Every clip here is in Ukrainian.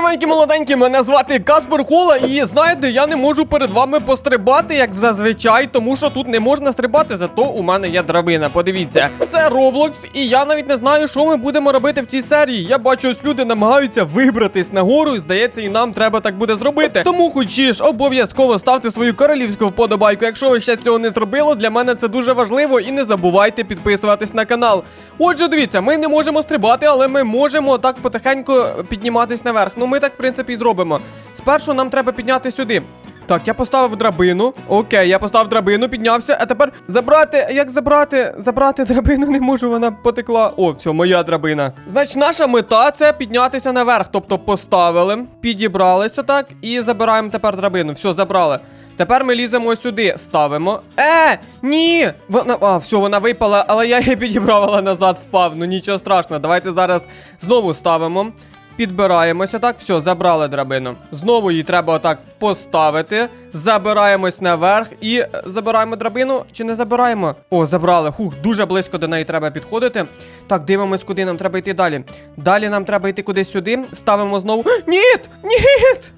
здоровенькі молоденькі, мене звати Каспер Хола, і знаєте, я не можу перед вами пострибати, як зазвичай, тому що тут не можна стрибати, зато у мене є драбина. Подивіться, це Roblox, і я навіть не знаю, що ми будемо робити в цій серії. Я бачу, ось люди намагаються вибратись нагору, і здається, і нам треба так буде зробити. Тому хочеш, обов'язково ставте свою королівську вподобайку. Якщо ви ще цього не зробили, для мене це дуже важливо. І не забувайте підписуватись на канал. Отже, дивіться, ми не можемо стрибати, але ми можемо так потихеньку підніматись наверх. Ну, ми так, в принципі, і зробимо. Спершу нам треба підняти сюди. Так, я поставив драбину. Окей, я поставив драбину, піднявся. А тепер забрати. Як забрати? Забрати драбину не можу, вона потекла. О, все, моя драбина. Значить, наша мета це піднятися наверх. Тобто поставили, підібралися так і забираємо тепер драбину. Все, забрали. Тепер ми ліземо сюди, ставимо. Е, ні! Вона. А, все, вона випала, але я її підібрав, але назад впав. Ну нічого страшного. Давайте зараз знову ставимо. Підбираємося так, все, забрали драбину. Знову її треба отак поставити. Забираємось наверх і е, забираємо драбину. Чи не забираємо? О, забрали. Хух, дуже близько до неї треба підходити. Так, дивимось, куди нам треба йти далі. Далі нам треба йти кудись сюди. Ставимо знову. Ніт! Ніт!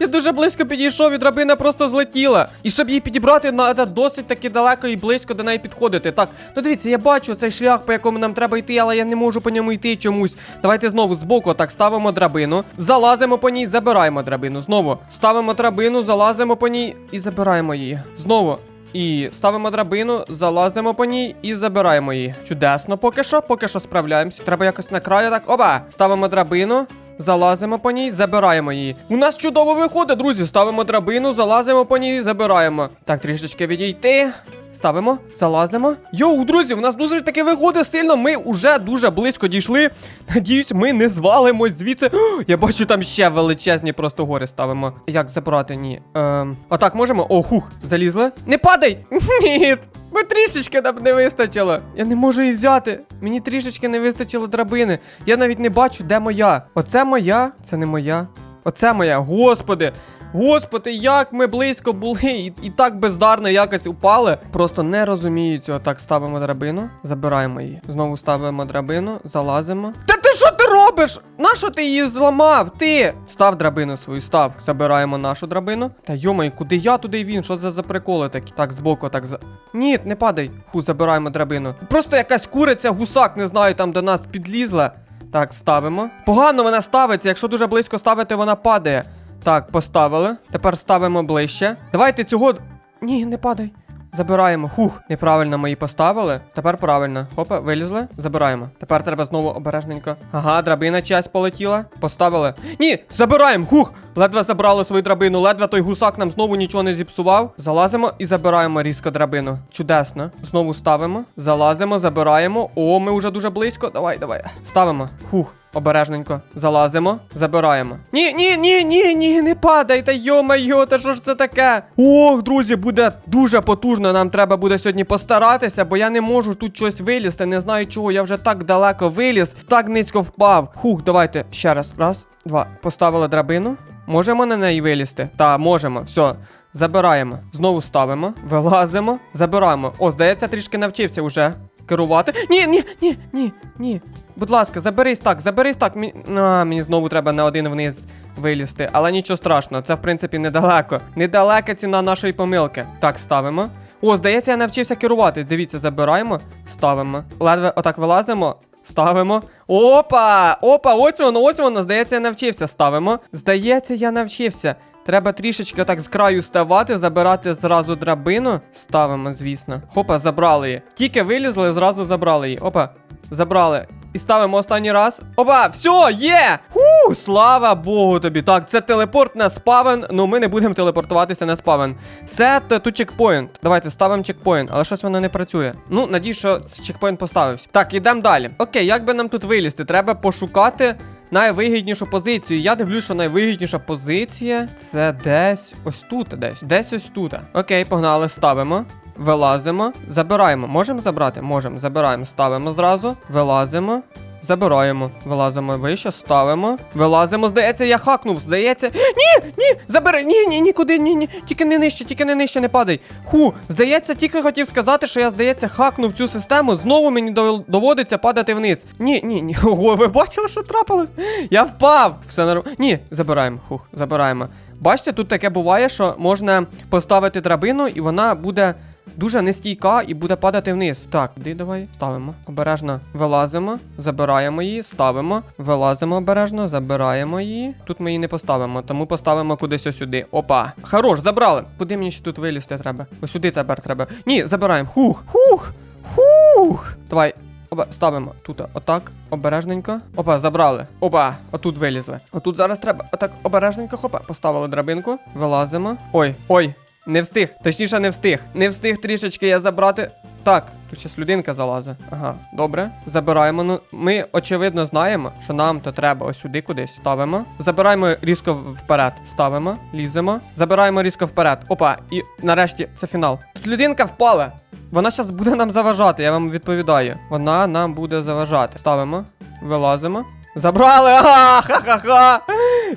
Я дуже близько підійшов, і драбина просто злетіла. І щоб її підібрати, треба досить таки далеко і близько до неї підходити. Так, ну дивіться, я бачу цей шлях, по якому нам треба йти, але я не можу по ньому йти чомусь. Давайте знову збоку так ставимо драбину, залазимо по ній, забираємо драбину. Знову ставимо драбину, залазимо по ній і забираємо її. Знову. І ставимо драбину, залазимо по ній і забираємо її. Чудесно, поки що, поки що справляємося. Треба якось на краю так. Оба! Ставимо драбину. Залазимо по ній, забираємо її. У нас чудово виходить, друзі. Ставимо драбину, залазимо по ній, забираємо. Так, трішечки відійти. Ставимо, залазимо. Йоу, друзі, у нас дуже таки виходить сильно. Ми вже дуже близько дійшли. Надіюсь, ми не звалимось звідси. О, я бачу, там ще величезні просто гори ставимо. Як забрати? Ні. Ем. Отак можемо? О, хух, залізли. Не падай! Ні. Бо трішечки нам не вистачило. Я не можу її взяти. Мені трішечки не вистачило драбини. Я навіть не бачу, де моя. Оце моя, це не моя. Оце моя. Господи. Господи, як ми близько були і, і так бездарно якось упали. Просто не розумію цього. Так, ставимо драбину, забираємо її. Знову ставимо драбину, залазимо. Та ти що ти робиш? Нащо ти її зламав? Ти? Став драбину свою, став. Забираємо нашу драбину. Та йомай, куди я, туди він. Що це за приколи такі? Так, збоку, так за. Ні, не падай. Ху, забираємо драбину. Просто якась куриця, гусак, не знаю, там до нас підлізла. Так, ставимо. Погано вона ставиться. Якщо дуже близько ставити, вона падає. Так, поставили. Тепер ставимо ближче. Давайте цього. Ні, не падай. Забираємо. Хух, неправильно ми її поставили. Тепер правильно. Хопа, вилізли. Забираємо. Тепер треба знову обережненько. Ага, драбина часть полетіла. Поставили. Ні, забираємо. Хух! Ледве забрали свою драбину. Ледве той гусак нам знову нічого не зіпсував. Залазимо і забираємо різко драбину. Чудесно. Знову ставимо. Залазимо, забираємо. О, ми вже дуже близько. Давай, давай. Ставимо. Хух. Обережненько залазимо, забираємо. Ні, ні, ні, ні, ні, не падайте, йо-майо, та що ж це таке? Ох, друзі, буде дуже потужно. Нам треба буде сьогодні постаратися, бо я не можу тут щось вилізти. Не знаю чого. Я вже так далеко виліз, так низько впав. Хух, давайте ще раз. Раз, два. Поставили драбину. Можемо на неї вилізти? Та, можемо. Все. Забираємо. Знову ставимо, вилазимо, забираємо. О, здається, трішки навчився вже керувати. Ні, ні, ні, ні, ні. Будь ласка, заберись так, заберись так. Мі... А, мені знову треба на один вниз вилізти. Але нічого страшного, це в принципі недалеко. Недалека ціна нашої помилки. Так, ставимо. О, здається, я навчився керувати. Дивіться, забираємо, ставимо. Ледве отак вилазимо. Ставимо. Опа! Опа, ось воно, ось воно. Здається, я навчився. Ставимо. Здається, я навчився. Треба трішечки отак з краю ставати, забирати зразу драбину. Ставимо, звісно. Хопа, забрали її. Тільки вилізли, зразу забрали її. Опа, забрали. І ставимо останній раз. Опа, все, є! Ху, слава Богу тобі. Так, це телепорт на спавен. Ну, ми не будемо телепортуватися на спавен. Set to чекпоінт. Давайте ставимо чекпоінт, але щось воно не працює. Ну, надію, що чекпоінт поставився. Так, ідемо далі. Окей, як би нам тут вилізти? Треба пошукати найвигіднішу позицію. Я дивлюсь, що найвигідніша позиція це десь ось тут, десь. Десь ось тут. Окей, погнали, ставимо. Вилазимо, забираємо. Можемо забрати? Можемо, забираємо, ставимо зразу, вилазимо. Забираємо. Вилазимо вище, ставимо. Вилазимо. Здається, я хакнув. Здається. Ні, ні, забери. Ні, ні, нікуди, ні, ні. Тільки не нижче, тільки не нижче, не падай. Ху, здається, тільки хотів сказати, що я, здається, хакнув цю систему. Знову мені доводиться падати вниз. Ні, ні, ні. Ого, ви бачили, що трапилось? Я впав. Все нормально. Ні, забираємо. Хух, забираємо. Бачите, тут таке буває, що можна поставити драбину, і вона буде дуже нестійка і буде падати вниз. Так, куди давай ставимо. Обережно вилазимо, забираємо її, ставимо, вилазимо обережно, забираємо її. Тут ми її не поставимо, тому поставимо кудись сюди. Опа. Хорош, забрали. Куди мені ще тут вилізти треба? Ось сюди тепер треба. Ні, забираємо. Хух, хух, хух. Давай. Опа, ставимо тут отак, обережненько. Опа, забрали. Опа, отут вилізли. Отут зараз треба отак обережненько, хопа, поставили драбинку, вилазимо. Ой, ой, не встиг. Точніше, не встиг. Не встиг трішечки я забрати. Так, тут щас людинка залазить. Ага, добре. Забираємо. Ну, ми очевидно знаємо, що нам то треба ось сюди кудись. Ставимо. Забираємо різко вперед. Ставимо, ліземо. Забираємо різко вперед. Опа, і нарешті це фінал. Тут людинка впала. Вона зараз буде нам заважати, я вам відповідаю. Вона нам буде заважати. Ставимо, вилазимо. Забрали! Ага, ха-ха-ха!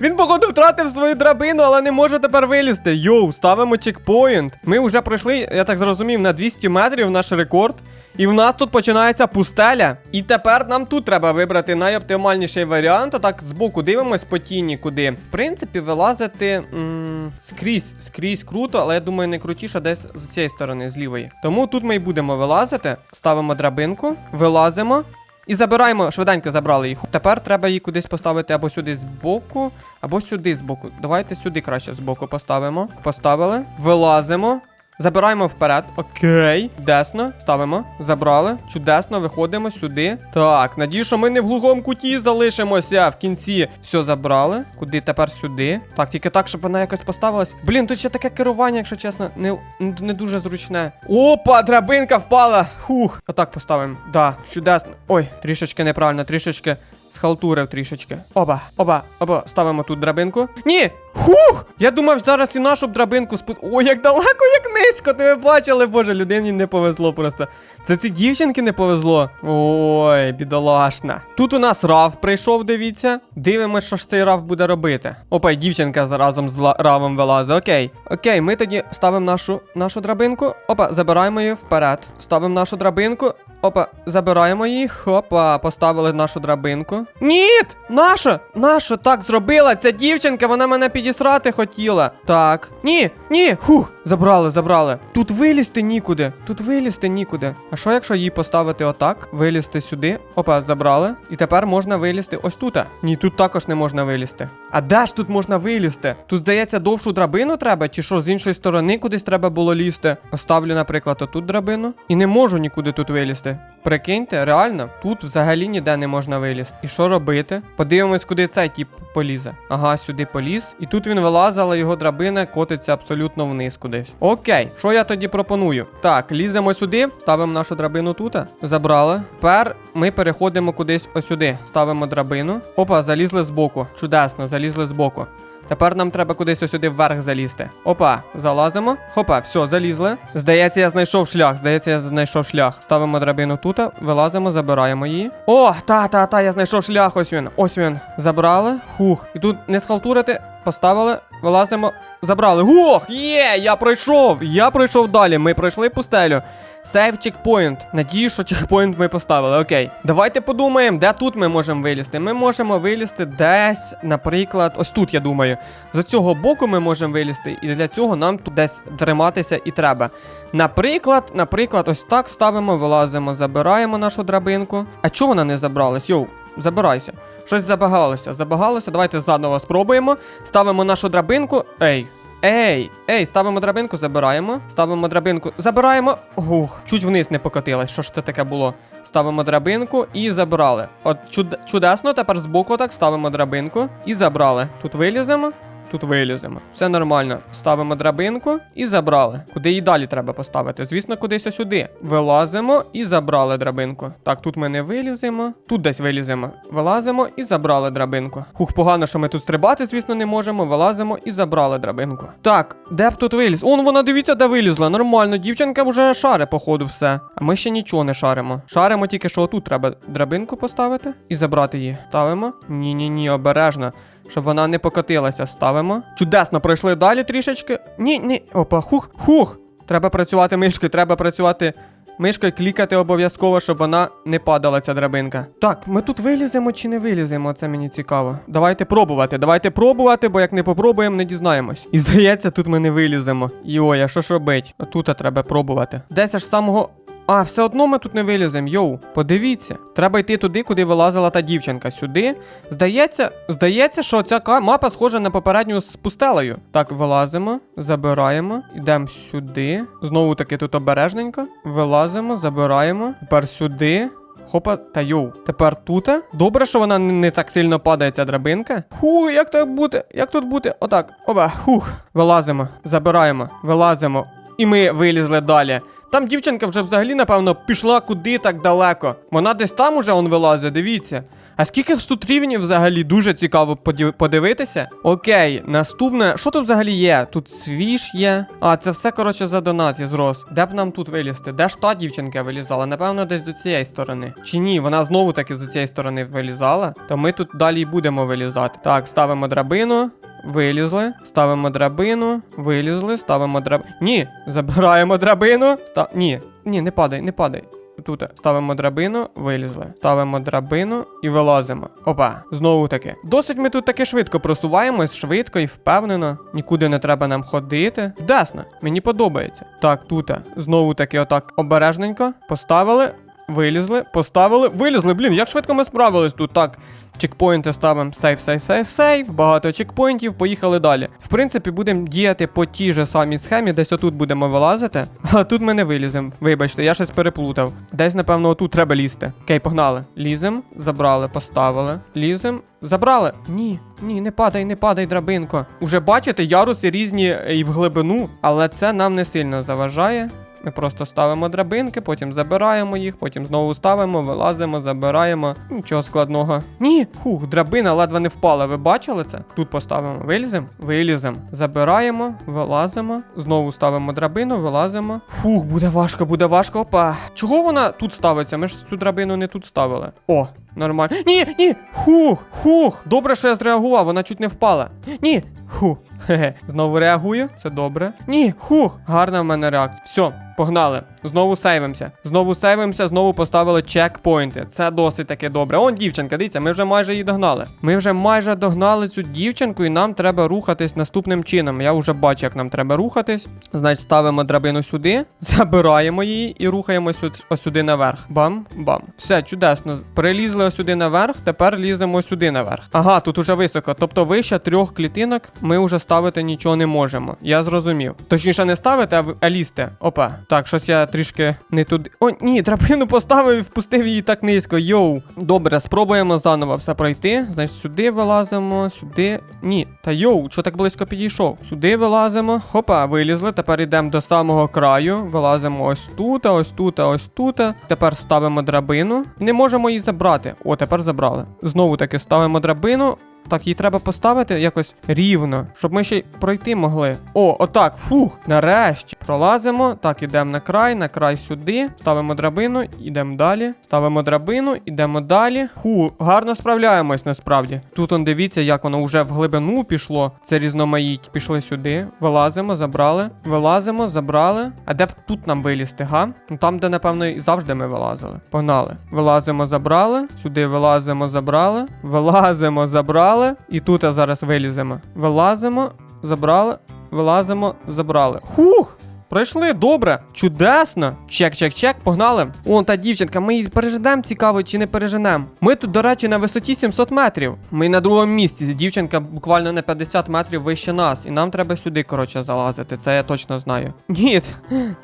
Він, походу, втратив свою драбину, але не може тепер вилізти. Йоу, ставимо чекпоінт. Ми вже пройшли, я так зрозумів, на 200 метрів наш рекорд. І в нас тут починається пустеля. І тепер нам тут треба вибрати найоптимальніший варіант. Отак збоку дивимось по тіні куди. В принципі, вилазити м- скрізь, скрізь круто, але я думаю, найкрутіше десь з цієї сторони, з лівої. Тому тут ми і будемо вилазити. Ставимо драбинку, вилазимо. І забираємо, швиденько забрали їх. Тепер треба її кудись поставити або сюди збоку, або сюди збоку. Давайте сюди краще збоку поставимо. Поставили. Вилазимо. Забираємо вперед. Окей. Десно. Ставимо. Забрали. Чудесно, виходимо сюди. Так, надію, що ми не в глухому куті залишимося в кінці. Все забрали. Куди тепер сюди? Так, тільки так, щоб вона якось поставилась. Блін, тут ще таке керування, якщо чесно, не, не дуже зручне. Опа, драбинка впала. Хух. Отак поставимо. Да, чудесно. Ой, трішечки неправильно, трішечки. Схалтурив трішечки. Оба, оба, оба, ставимо тут драбинку. Ні! Хух! Я думав, зараз і нашу б драбинку спут. Ой, як далеко, як низько, ти бачили, боже, людині не повезло просто. Це ці дівчинки не повезло. Ой, бідолашна. Тут у нас Рав прийшов, дивіться. Дивимось, що ж цей Рав буде робити. Опа, дівчинка разом з Равом вилазить. Окей. Окей, ми тоді ставимо нашу, нашу драбинку. Опа, забираємо її вперед. Ставимо нашу драбинку. Опа, забираємо її. Хопа, поставили нашу драбинку. Ніт! Наша! Наша так зробила! Ця дівчинка, вона мене підісрати хотіла. Так. Ні, ні! Хух! Забрали, забрали. Тут вилізти нікуди. Тут вилізти нікуди. А що якщо її поставити отак? Вилізти сюди. Опа, забрали. І тепер можна вилізти ось тут. Ні, тут також не можна вилізти. А де ж тут можна вилізти? Тут, здається, довшу драбину треба, чи що з іншої сторони кудись треба було лізти. Оставлю, наприклад, отут драбину. І не можу нікуди тут вилізти. Прикиньте, реально, тут взагалі ніде не можна вилізти. І що робити? Подивимось, куди цей тіп полізе. Ага, сюди поліз. І тут він вилазить, але його драбина котиться абсолютно вниз кудись. Окей, що я тоді пропоную? Так, ліземо сюди, ставимо нашу драбину тут. Забрали. Тепер ми переходимо кудись ось сюди. Ставимо драбину. Опа, залізли збоку. Чудесно, залізли збоку. Тепер нам треба кудись сюди вверх залізти. Опа, залазимо. Хопа, все, залізли. Здається, я знайшов шлях. Здається, я знайшов шлях. Ставимо драбину тут, вилазимо, забираємо її. О, та, та, та, я знайшов шлях. Ось він. Ось він. Забрали. Хух. І тут не схалтурити. Поставили, вилазимо, забрали. Ох, є! Я пройшов! Я пройшов далі. Ми пройшли пустелю. Сейв чекпоінт. Надію, що чекпоінт ми поставили. Окей. Давайте подумаємо, де тут ми можемо вилізти. Ми можемо вилізти десь, наприклад, ось тут, я думаю. З цього боку ми можемо вилізти, і для цього нам тут десь триматися і треба. Наприклад, наприклад, ось так ставимо, вилазимо, забираємо нашу драбинку. А чого вона не забралась? Йоу, забирайся. Щось забагалося. Забагалося. Давайте заново спробуємо. Ставимо нашу драбинку. Ей. Ей, ей, ставимо драбинку, забираємо. Ставимо драбинку, забираємо. Гух, чуть вниз не покотилась. Що ж це таке було? Ставимо драбинку і забрали. От чуд... чудесно, тепер збоку так ставимо драбинку і забрали. Тут виліземо. Тут виліземо. Все нормально. Ставимо драбинку і забрали. Куди її далі треба поставити? Звісно, кудись сюди. Вилазимо і забрали драбинку. Так, тут ми не виліземо. Тут десь виліземо. Вилазимо і забрали драбинку. Хух, погано, що ми тут стрибати, звісно, не можемо. Вилазимо і забрали драбинку. Так, де б тут виліз? Он вона дивіться, де вилізла. Нормально, дівчинка вже шаре, походу, все. А ми ще нічого не шаримо. Шаримо тільки, що отут треба драбинку поставити і забрати її. Ставимо. Ні-ні-ні, обережно. Щоб вона не покотилася, ставимо. Чудесно, пройшли далі трішечки. Ні, ні. Опа, хух, хух. Треба працювати мишкою, треба працювати мишкою, клікати обов'язково, щоб вона не падала, ця драбинка. Так, ми тут виліземо чи не виліземо? Це мені цікаво. Давайте пробувати, давайте пробувати, бо як не попробуємо, не дізнаємось. І здається, тут ми не виліземо. Йой, а що ж робить? Тут треба пробувати. Десь аж самого. А, все одно ми тут не виліземо, йоу. Подивіться. Треба йти туди, куди вилазила та дівчинка. Сюди. Здається, здається, що ця мапа схожа на попередню з пустелею. Так, вилазимо, забираємо, йдемо сюди. Знову таки тут обережненько. Вилазимо, забираємо. Тепер сюди. Хопа, та йоу. Тепер тут. Добре, що вона не, так сильно падає, ця драбинка. Ху, як так бути? Як тут бути? Отак. Оба, хух. Вилазимо, забираємо, вилазимо. І ми вилізли далі. Там дівчинка вже взагалі, напевно, пішла куди так далеко. Вона десь там уже он вилазить, дивіться. А скільки ж тут рівнів взагалі дуже цікаво подивитися. Окей, наступне, що тут взагалі є? Тут свіж є. А, це все, коротше, за донат я зрос. Де б нам тут вилізти? Де ж та дівчинка вилізала? Напевно, десь з цієї сторони. Чи ні, вона знову таки з цієї сторони вилізала. То ми тут далі будемо вилізати. Так, ставимо драбину. Вилізли, ставимо драбину, вилізли, ставимо драбину. Ні, забираємо драбину. Ста... Ні, ні, не падай, не падай. Тут ставимо драбину, вилізли. Ставимо драбину і вилазимо. Опа, знову таки. Досить ми тут таки швидко просуваємось, швидко і впевнено. Нікуди не треба нам ходити. Чудесно, мені подобається. Так, тут знову таки, отак обережненько. Поставили, вилізли, поставили, вилізли. Блін, як швидко ми справились тут. Так, чекпоінти ставимо сейф, сейф, сейф, сейф. Багато чекпоінтів, поїхали далі. В принципі, будемо діяти по тій же самій схемі, десь отут будемо вилазити. А тут ми не виліземо. Вибачте, я щось переплутав. Десь, напевно, отут треба лізти. Окей, погнали. Лізем, забрали, поставили. Лізем, забрали. Ні, ні, не падай, не падай, драбинко. Уже бачите, яруси різні е, і в глибину, але це нам не сильно заважає. Ми просто ставимо драбинки, потім забираємо їх, потім знову ставимо, вилазимо, забираємо. Нічого складного. Ні, хух, драбина ледве не впала. Ви бачили це? Тут поставимо. Виліземо, виліземо. Забираємо, вилазимо. Знову ставимо драбину, вилазимо. Фух, буде важко, буде важко. Опа. Чого вона тут ставиться? Ми ж цю драбину не тут ставили. О, нормально. Ні, ні. Хух, хух. Добре, що я зреагував, вона чуть не впала. Ні. Хух. Хе-хе. Знову реагую, це добре. Ні, хух, гарна в мене реакція. Все, погнали. Знову сейвимося. Знову сейвимося, знову поставили чекпоінти. Це досить таки добре. Он дівчинка, дивіться, ми вже майже її догнали. Ми вже майже догнали цю дівчинку, і нам треба рухатись наступним чином. Я вже бачу, як нам треба рухатись. Значить, ставимо драбину сюди, забираємо її і рухаємось ось, ось сюди наверх. Бам, бам. Все, чудесно. Прилізли ось сюди наверх, тепер ліземо сюди наверх. Ага, тут уже високо. Тобто вище трьох клітинок ми вже ставити нічого не можемо. Я зрозумів. Точніше, не ставити, а лізти. Опа. Так, щось я трішки не туди. О, ні, драбину поставив і впустив її так низько. Йоу. Добре, спробуємо заново все пройти. Значить, сюди вилазимо, сюди. Ні, та йоу, що так близько підійшов? Сюди вилазимо. Хопа, вилізли. Тепер йдемо до самого краю. Вилазимо ось тут, ось тут, ось тут. Тепер ставимо драбину. Не можемо її забрати. О, тепер забрали. Знову таки ставимо драбину. Так, її треба поставити якось рівно, щоб ми ще й пройти могли. О, отак, фух, нарешті. Пролазимо. Так, ідемо на край, на край сюди. Ставимо драбину, йдемо далі. Ставимо драбину, йдемо далі. Ху, гарно справляємось насправді. Тут он дивіться, як воно вже в глибину пішло. Це різноманіття. Пішли сюди. Вилазимо, забрали. Вилазимо, забрали. А де б тут нам вилізти, га? Ну там, де, напевно, і завжди ми вилазили. Погнали. Вилазимо, забрали. Сюди вилазимо, забрали. Вилазимо, забрали. І тут зараз виліземо. Вилазимо, забрали. Вилазимо, забрали. Хух! Пройшли, добре, чудесно. Чек, чек, чек, погнали. Вон та дівчинка, ми її переженемо, цікаво, чи не переженемо. Ми тут, до речі, на висоті 700 метрів. Ми на другому місці. Дівчинка буквально на 50 метрів вище нас. І нам треба сюди, коротше, залазити. Це я точно знаю. Ні,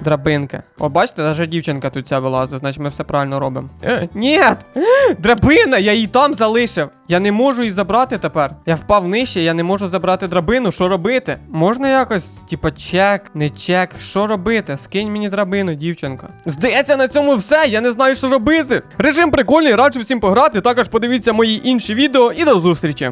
драбинка. О, бачите, навіть дівчинка тут ця вилазить, значить ми все правильно робимо. Е, ні! Драбина, я її там залишив. Я не можу її забрати тепер. Я впав нижче, я не можу забрати драбину. Що робити? Можна якось, типа, чек, не чек. Що робити? Скинь мені драбину, дівчинка. Здається, на цьому все. Я не знаю, що робити. Режим прикольний, раджу всім пограти. Також подивіться мої інші відео і до зустрічі.